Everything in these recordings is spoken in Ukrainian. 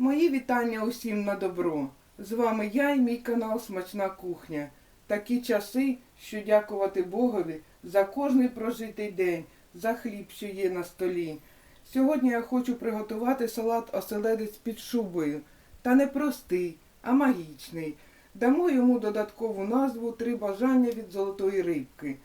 Мої вітання усім на добро. З вами я і мій канал Смачна кухня. Такі часи, що дякувати Богові за кожний прожитий день, за хліб, що є на столі. Сьогодні я хочу приготувати салат оселедець під шубою. Та не простий, а магічний. Дамо йому додаткову назву Три бажання від золотої рибки.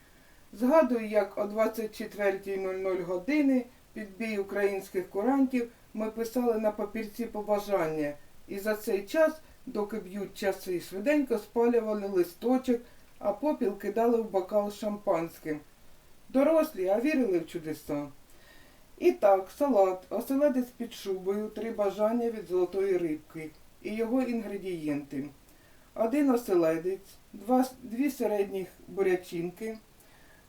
Згадую, як о 24.00 години під бій українських курантів ми писали на папірці побажання. І за цей час, доки б'ють часи, швиденько спалювали листочок, а попіл кидали в бокал шампанським. Дорослі, а вірили в чудеса. І так, салат, оселедець під шубою, три бажання від золотої рибки і його інгредієнти. Один оселедець, два, дві середніх бурячинки,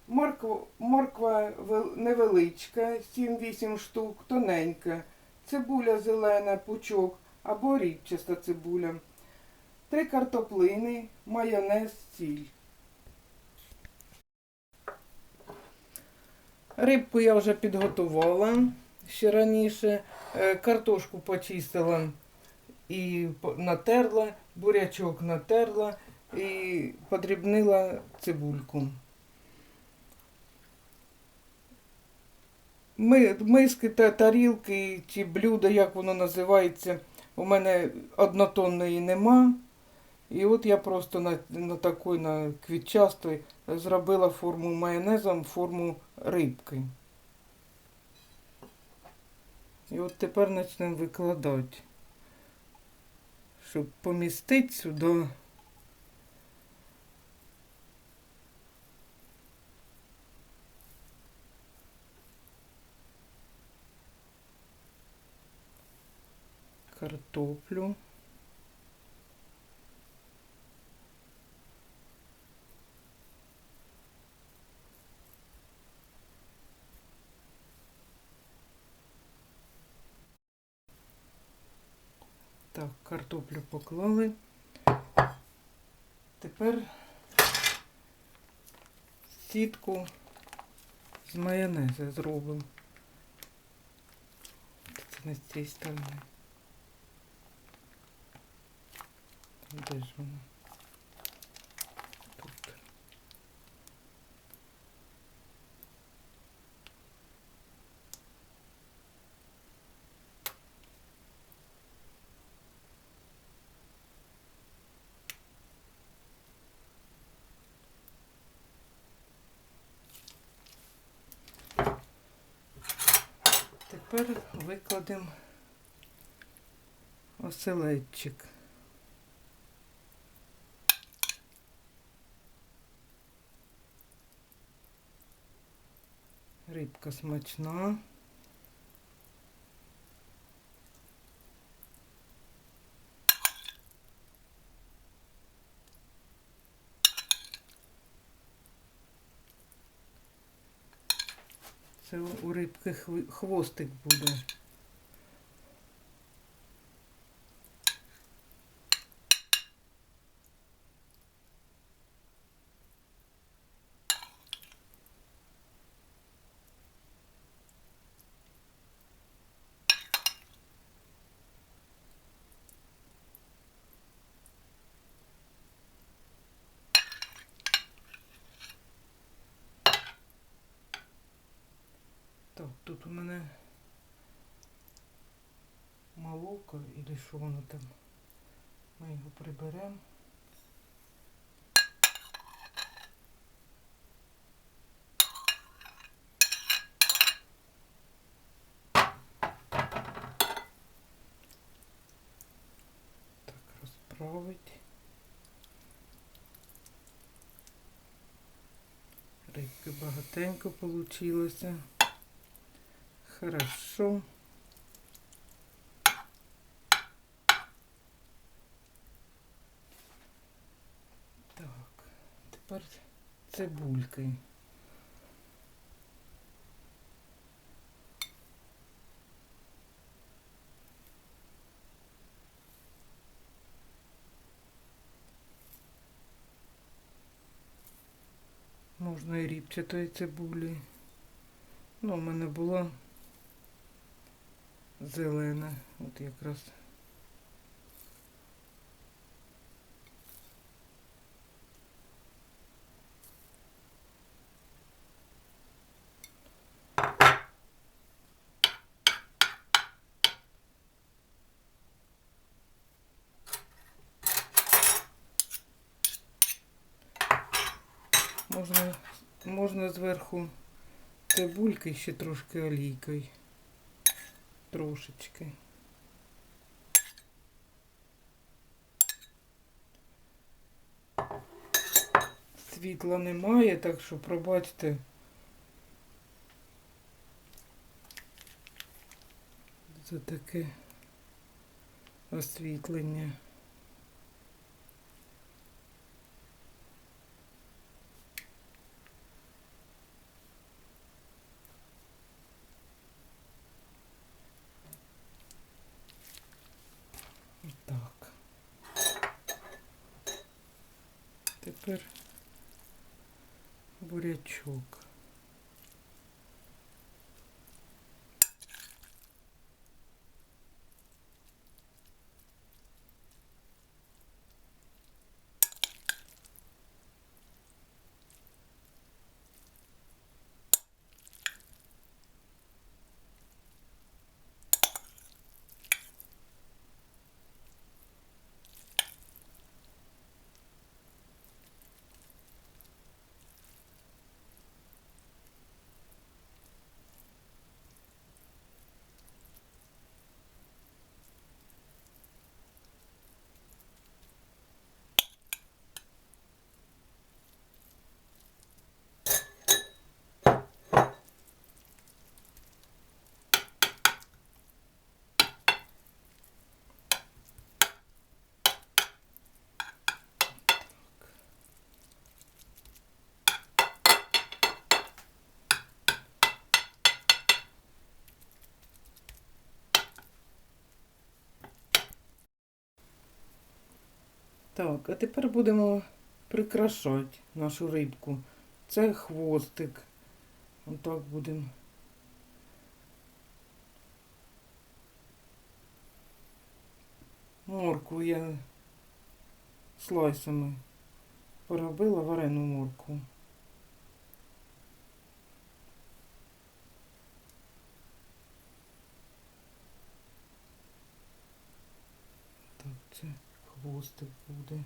морква, морква невеличка, 7-8 штук, тоненька, цибуля зелена, пучок або рібчаста цибуля, три картоплини, майонез, сіль. Рибку я вже підготувала ще раніше, Е, картошку почистила і натерла, бурячок натерла і подрібнила цибульку. Ми, миски та тарілки чи блюда, як воно називається, у мене однотонної нема. І от я просто на, на такой, на квітчастої зробила форму майонезом, форму рибки. І от тепер почнемо викладати, щоб помістити сюди. Картоплю. Так, картоплю поклали. Тепер сітку з майонезу зробимо. Це не з цієї сторони. Де ж? Тут. Тепер викладемо оселедчик. Рибка смачна. Це у рибки хвостик буде. Так, тут у мене молоко, і що воно там. Ми його приберемо. Так, розправить. Рибки багатенько получилося. Хорошо. Так, тепер цибульки. Можна і ріпчатої цибулі. Ну, у мене була Зелене, От якраз. Можна можна зверху цибульки ще трошки олійкою. Трошечки. Світла немає, так що пробачте. За таке освітлення. Так. Тепер бурячок. Так, а тепер будемо прикрашати нашу рибку. Це хвостик. Отак будемо. Моркву я слайсами поробила варену моркву. Так, це хвостик буде.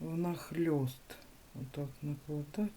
Вона хльост. Отак накладати.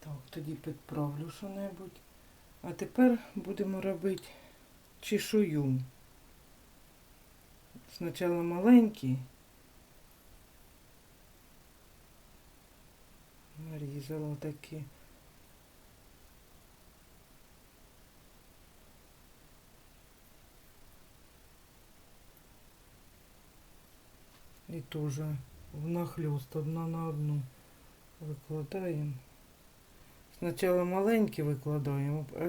Так, тоді підправлю що-небудь. А тепер будемо робити чешую. Спочатку маленький. Нарізала такі. І теж внахльост одна на одну викладаємо. Спочатку маленькі викладаємо, а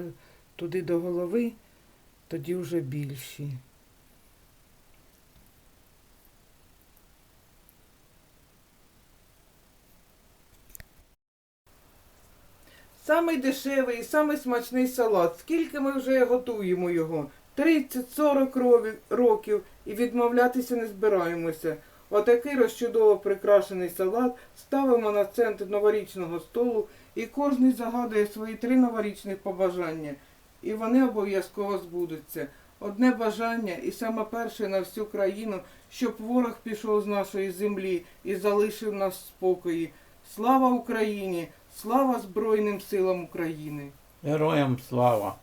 туди до голови, тоді вже більші. Самий дешевий самий смачний салат. Скільки ми вже готуємо його? 30-40 років і відмовлятися не збираємося. Отакий розчудово прикрашений салат ставимо на центр новорічного столу і кожен загадує свої три новорічних побажання. І вони обов'язково збудуться. Одне бажання, і саме перше на всю країну, щоб ворог пішов з нашої землі і залишив нас в спокої. Слава Україні! Слава Збройним силам України! Героям слава!